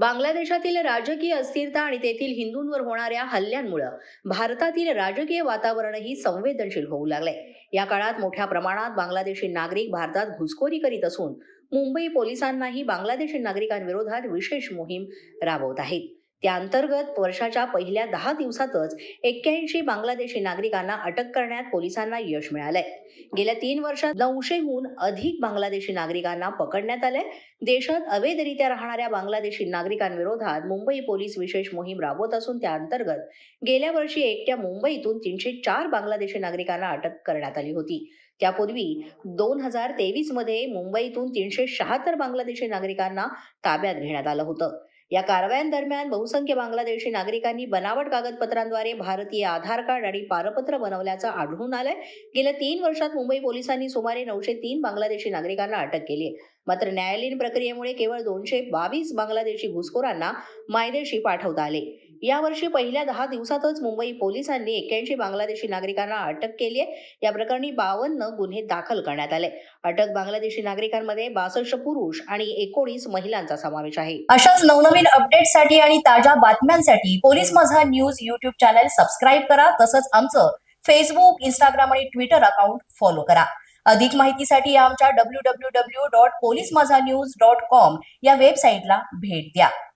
बांगलादेशातील राजकीय अस्थिरता आणि तेथील हिंदूंवर होणाऱ्या हल्ल्यांमुळं भारतातील राजकीय वातावरणही संवेदनशील होऊ लागले या काळात मोठ्या प्रमाणात बांगलादेशी नागरिक भारतात घुसखोरी करीत असून मुंबई पोलिसांनाही बांगलादेशी नागरिकांविरोधात विशेष मोहीम राबवत आहेत. त्या अंतर्गत वर्षाच्या पहिल्या दहा दिवसातच एक्क्याऐंशी बांगलादेशी नागरिकांना अटक करण्यात पोलिसांना यश मिळालंय. गेल्या तीन वर्षात नऊशेहून अधिक बांगलादेशी नागरिकांना पकडण्यात आलंय. देशात अवैधरित्या राहणाऱ्या बांगलादेशी नागरिकांविरोधात मुंबई पोलीस विशेष मोहीम राबवत असून त्या अंतर्गत गेल्या वर्षी एकट्या मुंबईतून तीनशे चार बांगलादेशी नागरिकांना अटक करण्यात आली होती. त्यापूर्वी दोन हजार तेवीसमध्ये मुंबईतून तीनशे शहात्तर बांगलादेशी नागरिकांना ताब्यात घेण्यात आलं होतं. या कारवायांदरम्यान बहुसंख्य बांगलादेशी नागरिकांनी बनावट कागदपत्रांद्वारे भारतीय आधार कार्ड आणि पारपत्र बनवल्याचं आढळून आलंय. गेल्या तीन वर्षात मुंबई पोलिसांनी सुमारे नऊशे तीन बांगलादेशी नागरिकांना अटक केली मात्र न्यायालयीन प्रक्रियेमुळे केवळ दोनशे बावीस बांगलादेशी घुसखोरांना मायदेशी पाठवता आले. यावर्षी पहिल्या दहा दिवसातच मुंबई पोलिसांनी एक्क्याऐंशी बांगलादेशी नागरिकांना अटक केली आहे. या प्रकरणी बावन्न गुन्हे दाखल करण्यात आले. अटक बांगलादेशी नागरिकांमध्ये बासष्ट पुरुष आणि एकोणीस महिलांचा समावेश आहे. अशाच नवनवीन अपडेटसाठी आणि ताज्या बातम्यांसाठी police Majha news YouTube channel subscribe करा. तसंच आमचं फेसबुक इंस्टाग्राम आणि ट्विटर अकाउंट फॉलो करा. अधिक माहितीसाठी आमच्या W W W dot police Majha news dot com या वेबसाईटला भेट द्या.